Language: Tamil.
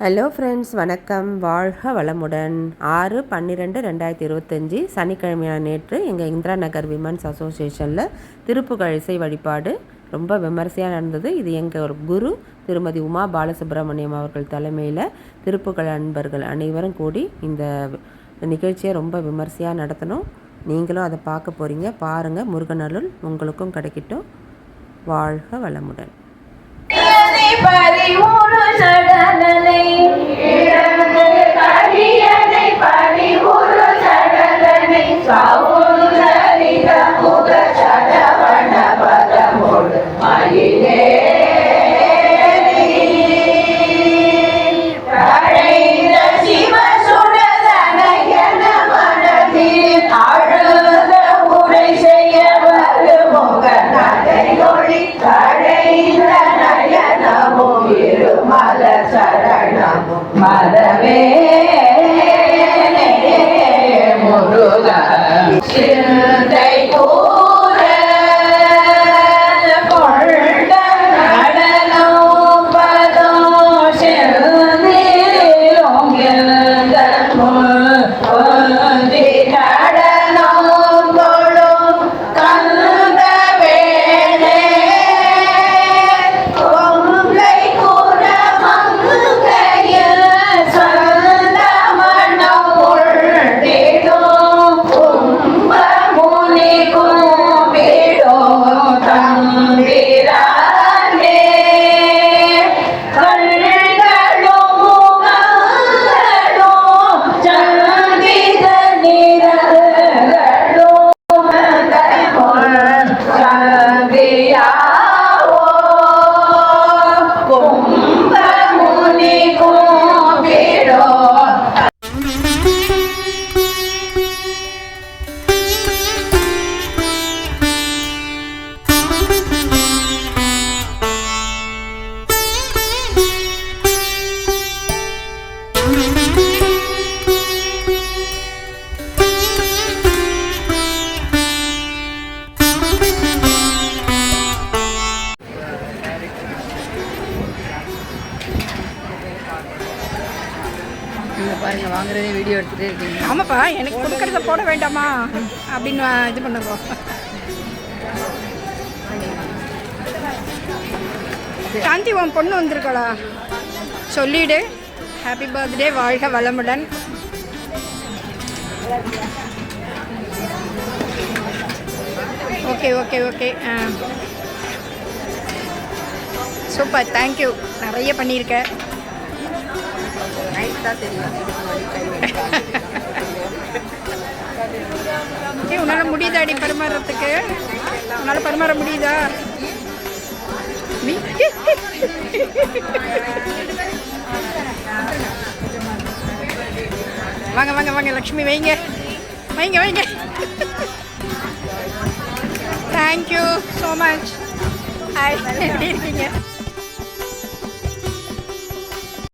ஹலோ ஃப்ரெண்ட்ஸ் வணக்கம். வாழ்க வளமுடன். ஆறு பன்னிரெண்டு ரெண்டாயிரத்தி இருபத்தஞ்சி சனிக்கிழமையான நேற்று எங்கள் இந்திரா நகர் விமன்ஸ் அசோசியேஷனில் திருப்புகழ் இசை வழிபாடு ரொம்ப விமரிசையாக நடந்தது. இது எங்கள் ஒரு குரு திருமதி உமா பாலசுப்ரமணியம் அவர்கள் தலைமையில் திருப்புகழ் அன்பர்கள் அனைவரும் கூடி இந்த நிகழ்ச்சியை ரொம்ப விமரிசையாக நடத்தணும். நீங்களும் அதை பார்க்க போகிறீங்க பாருங்கள் முருகனருள் உங்களுக்கும் கிடைக்கட்டும். வாழ்க வளமுடன். பறிவுறு சடலனை இருமல சரணமும் மதவே முருக நீங்கள் பாருங்கள் வாங்குறதே வீடியோ எடுத்துகிட்டே இருக்கீங்க. ஆமாப்பா எனக்கு கொடுக்கறத போட வேண்டாமா? அப்படின்னு இது பண்ணுறோம் சாந்தி உன் பொண்ணு வந்திருக்காளா? சொல்லிடு. ஹாப்பி பர்த்டே வாழ்க வளமுடன். Okay okay okay super thank you நிறைய பண்ணியிருக்கேன் நைட் தான் தெரியும் இதுக்கு உன்னால் முடியுதாடி பரிமாறுறதுக்கு? உன்னால் பரிமாற முடியுதா? நீ வாங்க வாங்க வாங்க லக்ஷ்மி வைங்க. வைங்க வைங்க. தேங்க்யூ ஸோ மச் ஹாய் எப்படி இருக்கீங்க?